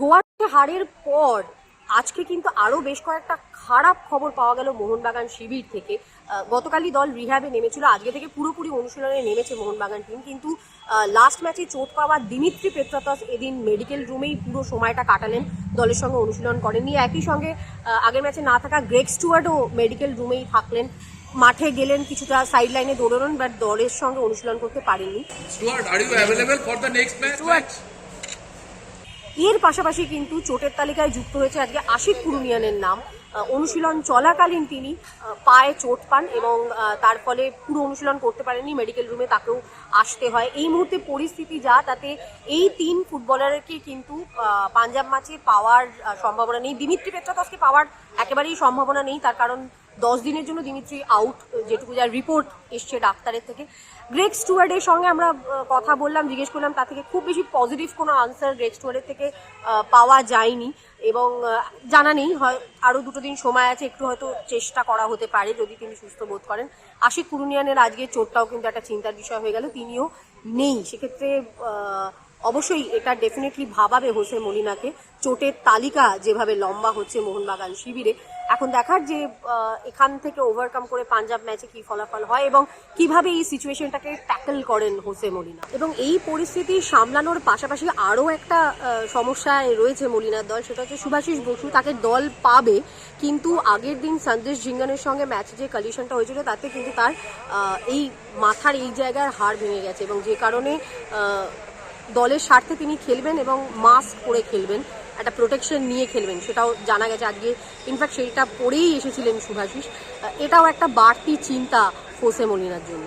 গোয়াতে হারের পর আজকে কিন্তু আরও বেশ কয়েকটা খারাপ খবর পাওয়া গেল মোহনবাগান শিবির থেকে। গতকালই দল রিহ্যাবে নেমেছিল। আজকে থেকে পুরোপুরি অনুশীলনে নেমেছে মোহনবাগান টিম। কিন্তু লাস্ট ম্যাচে চোট পাওয়া দিমিত্রি পেত্রাতস এদিন মেডিকেল রুমেই পুরো সময়টা কাটালেন। দলের সঙ্গে অনুশীলন করেননি। একই সঙ্গে আগের ম্যাচে না থাকা গ্রেক স্টুয়ার্ডও মেডিকেল রুমেই থাকলেন। মাঠে গেলেন কিছুটা সাইড লাইনে দৌড়ানোন বাট দলের সঙ্গে অনুশীলন করতে পারেননি। এর পাশাপাশি কিন্তু চোটের তালিকায় যুক্ত হয়েছে আজকে আশিক কুরুনিয়ানের নাম। অনুশীলন চলাকালীন তিনি পায়ে চোট পান এবং তার ফলে পুরো অনুশীলন করতে পারেননি মেডিকেল রুমে তাকেও আসতে হয়। এই মুহূর্তে পরিস্থিতি যা, তাতে এই তিন ফুটবলারকে কিন্তু পাঞ্জাব ম্যাচে পাওয়ার সম্ভাবনা নেই। দিমিত্রি পেট্রাতসকে পাওয়ার একেবারেই সম্ভাবনা নেই, তার কারণ দশ দিনের জন্য দিমিত্রি আউট যেটুকু যার রিপোর্ট এসছে ডাক্তারের থেকে। গ্রেক স্টুয়ার্ডের সঙ্গে আমরা কথা বললাম, জিজ্ঞেস করলাম তা থেকে খুব বেশি পজিটিভ কোনো আনসার গ্রেক স্টুয়ার্ডের থেকে পাওয়া যায়নি। এবং জানা নেই, হয় আরও দুটো দিন সময় আছে, একটু হয়তো চেষ্টা করা হতে পারে, যদি তিনি সুস্থ বোধ করেন। আশিক কুরুনিয়ানের আজকে চোটটাও কিন্তু একটা চিন্তার বিষয় হয়ে গেল, তিনিও নেই। সেক্ষেত্রে অবশ্যই এটা ডেফিনেটলি ভাবাবে হোসে মলিনাকে। চোটের তালিকা যেভাবে লম্বা হচ্ছে মোহনবাগান শিবিরে এখন দেখার যে এখান থেকে ওভারকাম করে পাঞ্জাব ম্যাচে কি ফলাফল হয় এবং কীভাবে এই সিচুয়েশনটাকে ট্যাকল করেন হোসে মলিনা। এবং এই পরিস্থিতি সামলানোর পাশাপাশি আরও একটা সমস্যায় রয়েছে মলিনার দল, সেটা হচ্ছে সুভাষিস বসু তাকে দল পাবে, কিন্তু আগের দিন সন্দেশ ঝিঙ্গানের সঙ্গে ম্যাচে যে কলিশনটা হয়েছিল, তাতে কিন্তু তার এই মাথার এই জায়গার হাড় ভেঙে গেছে এবং যে কারণে দলের স্বার্থে তিনি খেলবেন এবং মাস্ক পরে খেলবেন। একটা প্রোটেকশন নিয়ে খেলবেন, সেটাও জানা গেছে আজকে। ইনফ্যাক্ট সেইটা পরেই এসেছিলেন শুভাশিস। এটাও একটা বাড়তি চিন্তা ফোসে মলিনার জন্য।